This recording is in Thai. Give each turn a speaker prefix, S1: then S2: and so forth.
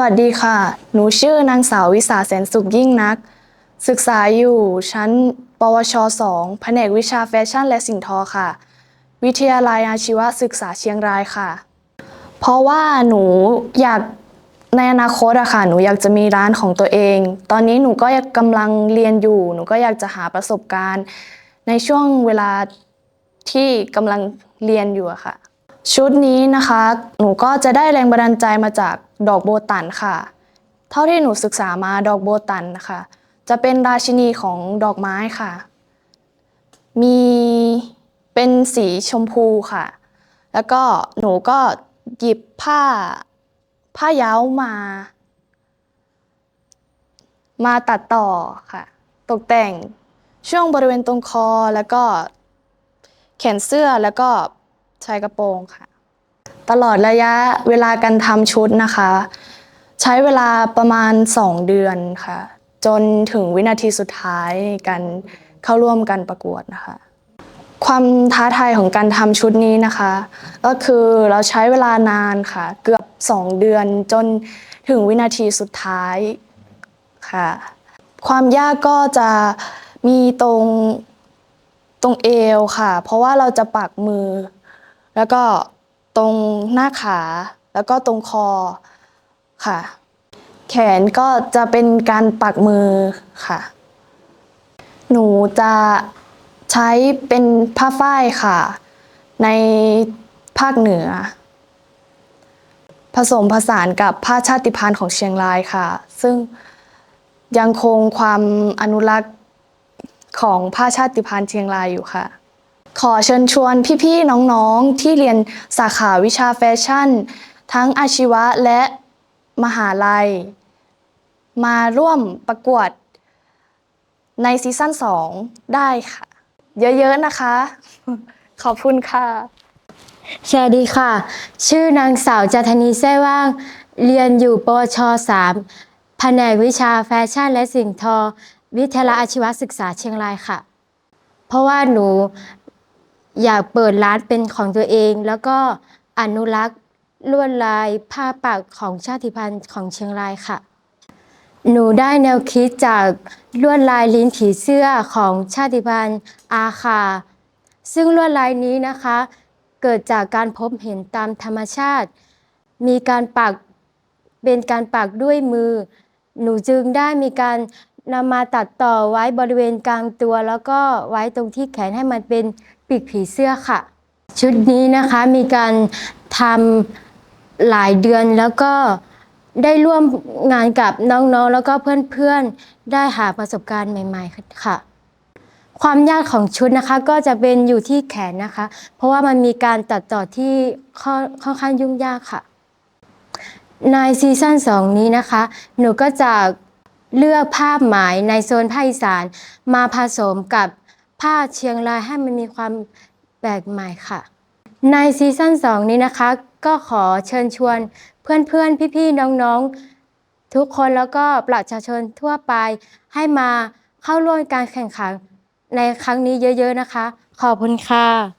S1: วัสดีค่ะ หนูชื่อนางสาววิสาแสนสุขยิ่งนัก ศึกษาอยู่ชั้น ปวช 2 แผนกวิชาแฟชั่นและสิ่งทอค่ะ วิทยาลัยอาชีวศึกษาเชียงรายค่ะ เพราะว่าหนูอยากในอนาคตอะค่ะ หนูอยากจะมีร้านของตัวเอง ตอนนี้หนูก็กำลังเรียนอยู่ หนูก็อยากจะหาประสบการณ์ ในช่วงเวลาที่กำลังเรียนอยู่อะค่ะ ชุดนี้นะคะ หนูก็จะได้แรงบันดาลใจมาจาก ดอกโบตันค่ะ เท่าที่หนูศึกษามาดอกโบตันนะคะจะเป็นราชินีของดอกไม้ค่ะ มีเป็นสีชมพูค่ะ แล้วก็หนูก็หยิบผ้าผ้าเย้ามา มาตัดต่อค่ะ ตกแต่งช่วงบริเวณตรงคอแล้วก็แขนเสื้อแล้วก็ชายกระโปรงค่ะ ตลอดระยะเวลาการทำชุดนะคะ ใช้เวลาประมาณ 2 เดือนค่ะ จนถึงวินาทีสุดท้ายในการเข้าร่วมกันประกวดนะคะ ความท้าทายของการทำชุดนี้นะคะ ก็คือเราใช้เวลานานค่ะ เกือบ 2 เดือนจนถึงวินาทีสุดท้ายค่ะ ความยากก็จะมีตรงตรงเอวค่ะ เพราะว่าเราจะปักมือ แล้วก็ ตรงหน้าขา แล้วก็ตรงคอค่ะ แขนก็จะเป็นการปักมือค่ะ หนูจะใช้เป็นผ้าฝ้ายค่ะ ในภาคเหนือ ผสมผสานกับผ้าชาติพันธุ์ของเชียงรายค่ะ ซึ่งยังคงความอนุรักษ์ของผ้าชาติพันธุ์เชียงรายอยู่ค่ะ ขอเชิญชวนพี่ๆน้องๆที่เรียนสาขาวิชาแฟชั่น ทั้งอาชีวะและมหาลัย มาร่วมประกวดในซีซั่น2 ได้ค่ะ เยอะๆนะคะ ขอบคุณค่ะ
S2: สวัสดีค่ะ ชื่อนางสาวจันทนีแซ่ว่าง เรียนอยู่ปวช3แผนกวิชาแฟชั่นและสิ่งทอ วิทยาลัยอาชีวศึกษาเชียงรายค่ะ เพราะว่าหนู อยากเปิดร้านเป็นของตัวเอง แล้วก็อนุรักษ์ลวดลายผ้าปักของชาติพันธุ์ของเชียงรายค่ะ หนูได้แนวคิดจากลวดลายลิ้นผีเสื้อของชาติพันธุ์อาคา ซึ่งลวดลายนี้นะคะ เกิดจากการพบเห็นตามธรรมชาติ มีการปักเป็นการปักด้วยมือ หนูจึงได้มีการ นำมาตัดต่อไว้บริเวณกลางตัว แล้วก็ไว้ตรงที่แขนให้มันเป็นปีกผีเสื้อค่ะ ชุดนี้นะคะมีการทำหลายเดือนแล้วก็ได้ร่วมงานกับน้องๆ แล้วก็เพื่อนๆ ได้หาประสบการณ์ใหม่ๆค่ะ ความยากของชุดนะคะก็จะเป็นอยู่ที่แขนนะคะ เพราะว่ามันมีการตัดต่อที่ค่อนข้างยุ่งยากค่ะ ในซีซั่น2นี้นะคะ หนูก็จะ เลือกภาพหมายในโซนภาคอีสานมาผสมกับผ้าเชียงรายให้มันมีความแปลกใหม่ค่ะ ในซีซั่น2 นี้นะคะ ก็ขอเชิญชวนเพื่อนๆ พี่ๆ น้องๆ ทุกคนแล้วก็ประชาชนทั่วไปให้มาเข้าร่วมการแข่งขันในครั้งนี้เยอะ ๆ นะคะ ขอบคุณค่ะ